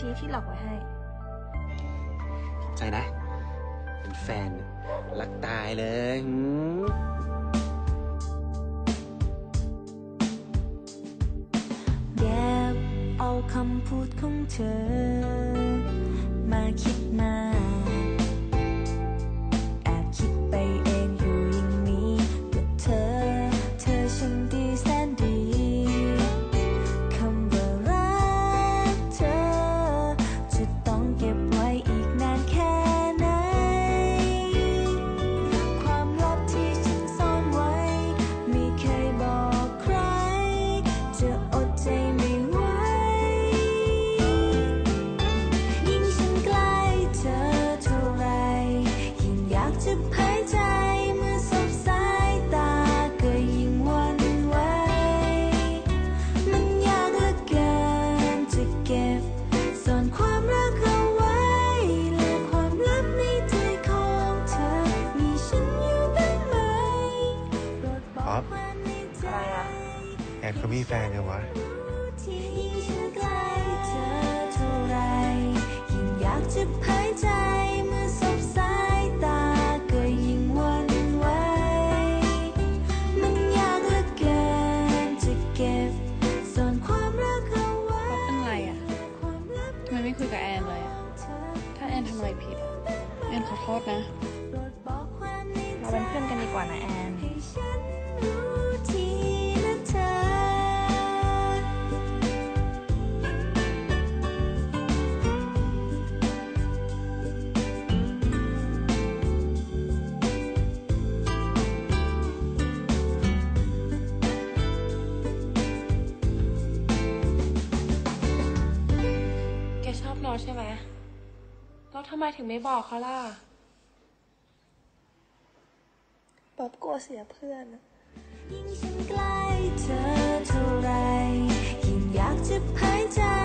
ทีที่หลอกไว้ให้ ใจนะ เป็นแฟน รักตายเลยหืมแอบเอาคำพูดของเธอ มาคิด นเขามีแฟนยังวะที่ยิ่งฉันใกล้เธอเท่าไรยิ่งอยากจะหายใจเมื่อสบสายตาก็ยิ่งหวันไหวมันยากเหลือเกินจะเก็บซ่อนความรักเอาไว้เขาเป็นไรอะความลับทำไมไม่คุยกับแอนเลยอะถ้าแอนทำอะไรผิดอะแอนขอโทษนะโปรดบอกความในใจเราเป็นเพื่อนกันดีกว่านะแอน ราใช่ไหมแล้วทำไมถึงไม่บอกเขาล่ะป๊อบกลัวเสียเพื่อนยิ่งฉันใกล้เธอเท่าไรยิ่งอยากจะหายใจ